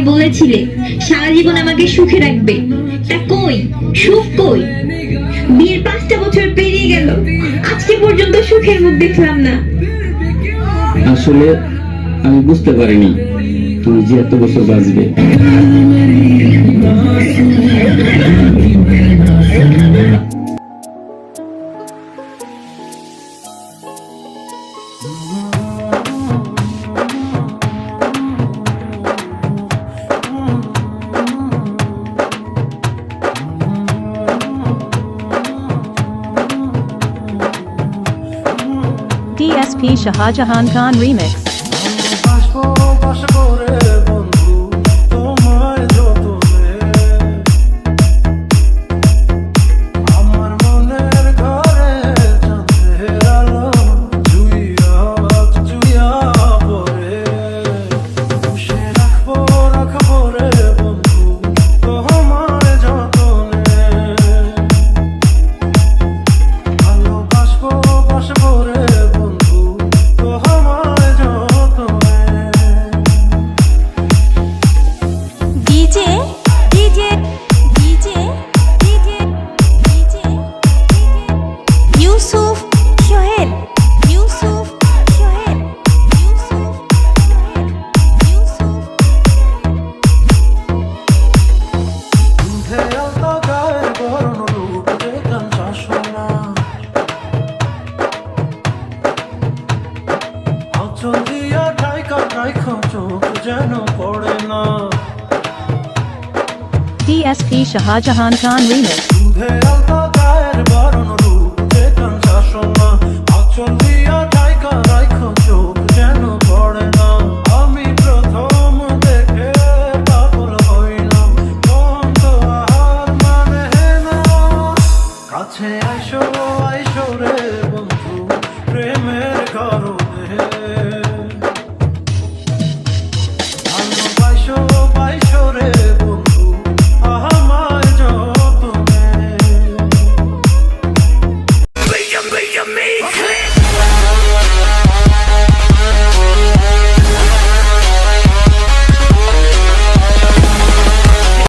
বলেছিলে সারা জীবন আমাকে সুখে রাখবে। তা কই? সুখ কই? বিয়ের পাঁচটা বছর পেরিয়ে গেল। আজকে পর্যন্ত সুখের মুখ দেখলাম না। আসলে আমি বুঝতে পারিনি তুমি যে এত বছর বাঁচবে। DSP Shahjahan Khan Remix. যেন পড়ে না। DSP Shahajahan Khan remix দুধে আলতা গায়ের বরণ রূপ চেতন শাসন। না আচল দিয়া টাইকা রাইখো চোখ যেন পড়ে না। আমি প্রথম দেখে পাগল হইলাম। বন্ধ আহার মানে না। কাছে আইসো আইসো রে বন্ধু প্রেমের কারণে